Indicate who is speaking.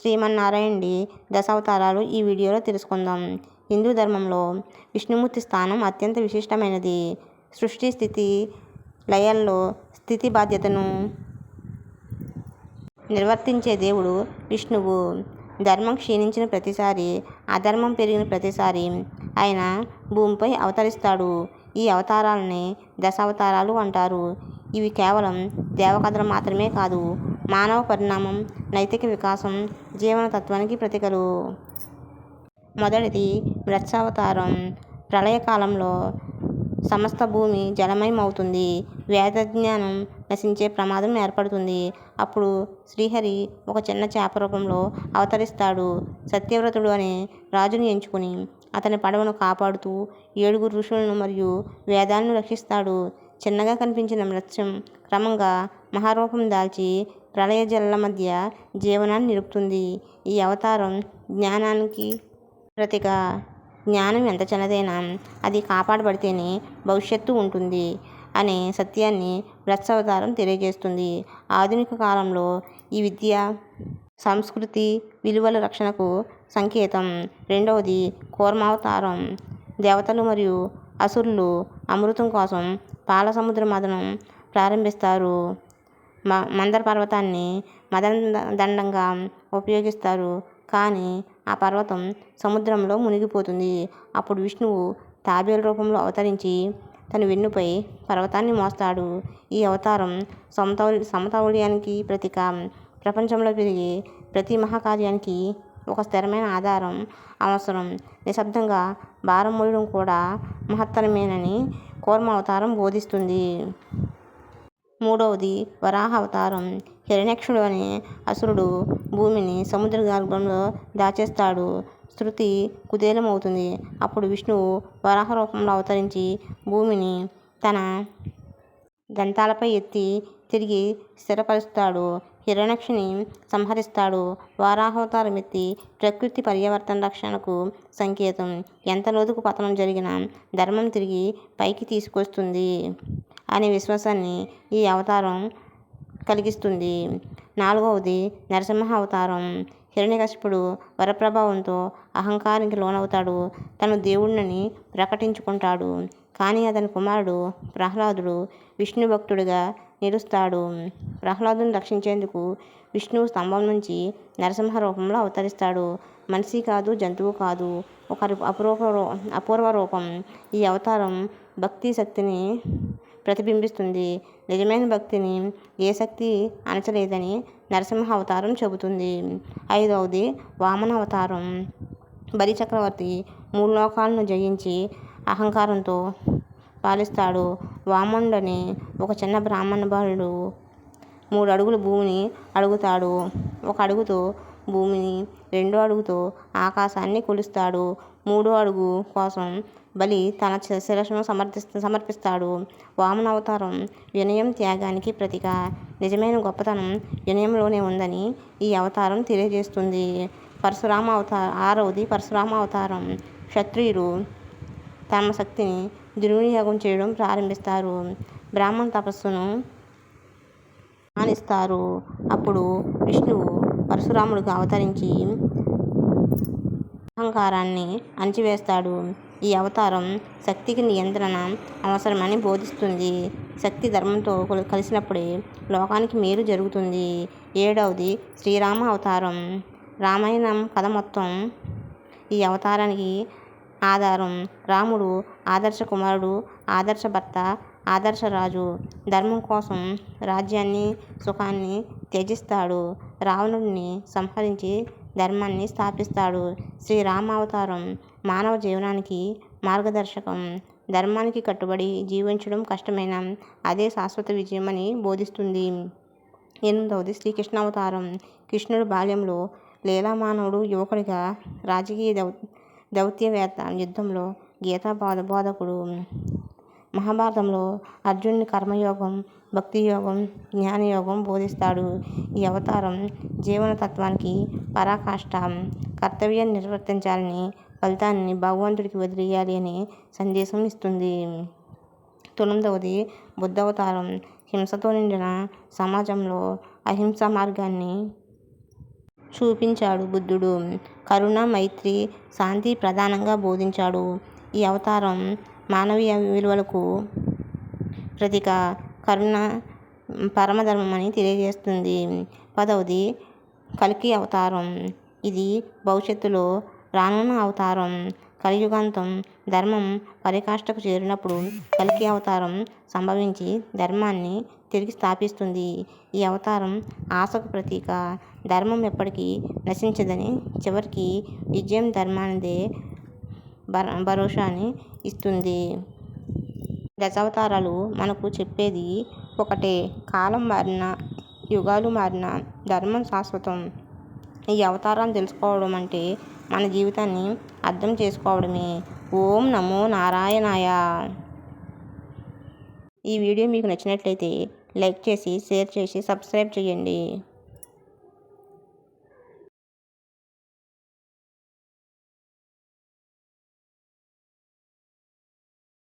Speaker 1: శ్రీమన్నారాయణుడి దశావతారాలు ఈ వీడియోలో తెలుసుకుందాం. హిందూ ధర్మంలో విష్ణుమూర్తి స్థానం అత్యంత విశిష్టమైనది. సృష్టి స్థితి లయల్లో స్థితి బాధ్యతను నిర్వర్తించే దేవుడు విష్ణువు. ధర్మం క్షీణించిన ప్రతిసారి అధర్మం పెరిగిన ప్రతిసారి ఆయన భూమిపై అవతరిస్తాడు. ఈ అవతారాలని దశావతారాలు అంటారు. ఇవి కేవలం దేవకథలు మాత్రమే కాదు మానవ పరిణామం నైతిక వికాసం జీవన తత్వానికి ప్రతీకలు. మొదటిది మత్స్యావతారం ప్రళయకాలంలో సమస్త భూమి జలమయమవుతుంది. వేదజ్ఞానం నశించే ప్రమాదం ఏర్పడుతుంది. అప్పుడు శ్రీహరి ఒక చిన్న చేప రూపంలో అవతరిస్తాడు. సత్యవ్రతుడు అనే రాజుని ఎంచుకుని అతని పడవను కాపాడుతూ ఏడుగురు ఋషులను మరియు వేదాలను రక్షిస్తాడు. చిన్నగా కనిపించిన మత్స్యం క్రమంగా మహారూపం దాల్చి ప్రళయ జలాల మధ్య జీవనాన్ని నిలుపుతుంది. ఈ అవతారం జ్ఞానానికి ప్రతిగా. జ్ఞానం ఎంత చిన్నదైనా అది కాపాడబడితేనే భవిష్యత్తు ఉంటుంది అనే సత్యాన్ని అవతారం తెలియజేస్తుంది. ఆధునిక కాలంలో ఈ విద్య సంస్కృతి విలువల రక్షణకు సంకేతం. రెండవది కూర్మావతారం. దేవతలు మరియు అసురులు అమృతం కోసం పాల సముద్ర మదనం ప్రారంభిస్తారు. మ మందర పర్వతాన్ని మదన దండంగా ఉపయోగిస్తారు. కానీ ఆ పర్వతం సముద్రంలో మునిగిపోతుంది. అప్పుడు విష్ణువు తాబేలు రూపంలో అవతరించి తన వెన్నుపై పర్వతాన్ని మోస్తాడు. ఈ అవతారం సమతౌ సమతౌల్యానికి ప్రతీక. ప్రపంచంలో పెరిగే ప్రతి మహాకార్యానికి ఒక స్థిరమైన ఆధారం అవసరం. నిశ్శబ్దంగా భారం మోయడం కూడా మహత్తరమేనని కూర్మ అవతారం బోధిస్తుంది. మూడవది వరాహ అవతారం హిరణ్యక్షుడు అనే అసురుడు భూమిని సముద్ర గర్భంలో దాచేస్తాడు. శృతి కుదేలమవుతుంది. అప్పుడు విష్ణువు వరాహ రూపంలో అవతరించి భూమిని తన దంతాలపై ఎత్తి తిరిగి స్థిరపరుస్తాడు. హిరణ్యక్షుని సంహరిస్తాడు. వారాహవతారం ఎత్తి ప్రకృతి పర్యావర్తన రక్షణకు సంకేతం. ఎంత లోతుకు పతనం జరిగినా ధర్మం తిరిగి పైకి తీసుకొస్తుంది. అనే విశ్వాసాన్ని ఈ అవతారం కలిగిస్తుంది. నాలుగవది నరసింహ అవతారం హిరణ్యకశిపుడు వరప్రభావంతో అహంకారానికి లోనవుతాడు. తను దేవుణ్ణని ప్రకటించుకుంటాడు. కానీ అతని కుమారుడు ప్రహ్లాదుడు విష్ణు భక్తుడిగా నిలుస్తాడు. ప్రహ్లాదుని రక్షించేందుకు విష్ణువు స్తంభం నుంచి నరసింహ రూపంలో అవతరిస్తాడు. మనిషి కాదు జంతువు కాదు. ఒక అపూర్వ అపూర్వ రూపం. ఈ అవతారం భక్తి శక్తిని ప్రతిబింబిస్తుంది. నిజమైన భక్తిని ఏ శక్తి అణచలేదని నరసింహ అవతారం చెబుతుంది. ఐదవది వామన అవతారం. బలి చక్రవర్తి మూడు లోకాలను జయించి అహంకారంతో పాలిస్తాడు. వామనుడని ఒక చిన్న బ్రాహ్మణ బాలుడు మూడు అడుగుల భూమిని అడుగుతాడు. ఒక అడుగుతో భూమిని రెండో అడుగుతో ఆకాశాన్ని కొలుస్తాడు. మూడో అడుగు కోసం బలి తన శిరస్సును సమర్థిస్త సమర్పిస్తాడు. వామన అవతారం వినయం త్యాగానికి ప్రతిక. నిజమైన గొప్పతనం వినయంలోనే ఉందని ఈ అవతారం తెలియజేస్తుంది. పరశురామ అవతార ఆరవది పరశురామ అవతారం. క్షత్రియులు తమ శక్తిని దుర్వినియోగం చేయడం ప్రారంభిస్తారు. బ్రాహ్మణ తపస్సును మానిస్తారు. అప్పుడు విష్ణువు పరశురాముడిగా అవతరించి అహంకారాన్ని అణిచివేస్తాడు. ఈ అవతారం శక్తికి నియంత్రణ అవసరమని బోధిస్తుంది. శక్తి ధర్మంతో కలిసినప్పుడే లోకానికి మేలు జరుగుతుంది. ఏడవది శ్రీరామ అవతారం. రామాయణం కథ మొత్తం ఈ అవతారానికి ఆధారం. రాముడు ఆదర్శ కుమారుడు ఆదర్శ భర్త ఆదర్శ రాజు. ధర్మం కోసం రాజ్యాన్ని సుఖాన్ని త్యజిస్తాడు. రావణుడిని సంహరించి ధర్మాన్ని స్థాపిస్తాడు. శ్రీరామావతారం మానవ జీవనానికి మార్గదర్శకం. ధర్మానికి కట్టుబడి జీవించడం కష్టమైన అదే శాశ్వత విజయం అని బోధిస్తుంది. ఎనిమిదవది శ్రీకృష్ణావతారం. కృష్ణుడు బాల్యంలో లీలామానవుడు యువకుడిగా రాజకీయ దౌ దౌత్యవేత్త యుద్ధంలో గీతా బోధ బోధకుడు. మహాభారతంలో అర్జునుని కర్మయోగం భక్తి యోగం జ్ఞానయోగం బోధిస్తాడు. ఈ అవతారం జీవన తత్వానికి పరాకాష్ట. కర్తవ్యాన్ని నిర్వర్తించాలని ఫలితాన్ని భగవంతుడికి వదిలేయాలి అనే సందేశం ఇస్తుంది. తొమ్మిదవది బుద్ధవతారం. హింసతో నిండిన సమాజంలో అహింసా మార్గాన్ని చూపించాడు బుద్ధుడు. కరుణ మైత్రి శాంతి ప్రధానంగా బోధించాడు. ఈ అవతారం మానవీయ విలువలకు ప్రతీక కరుణ పరమధర్మం అని తెలియజేస్తుంది. పదవది కల్కి అవతారం. ఇది భవిష్యత్తులో రానున్న అవతారం. కలియుగాంతం ధర్మం పరికాష్ఠకు చేరినప్పుడు కల్కి అవతారం సంభవించి ధర్మాన్ని తిరిగి స్థాపిస్తుంది. ఈ అవతారం ఆశకు ప్రతీక. ధర్మం ఎప్పటికీ నశించదని చివరికి విజయం ధర్మానిదే భరోసాని ఇస్తుంది. దశావతారాలు మనకు చెప్పేది ఒకటే. కాలం మారిన యుగాలు మారిన ధర్మం శాశ్వతం. ఈ అవతారాన్ని తెలుసుకోవడం అంటే మన జీవితాన్ని అర్థం చేసుకోవడమే. ఓం నమో నారాయణాయ. ఈ వీడియో మీకు నచ్చినట్లయితే లైక్ చేసి షేర్ చేసి సబ్స్క్రైబ్ చేయండి.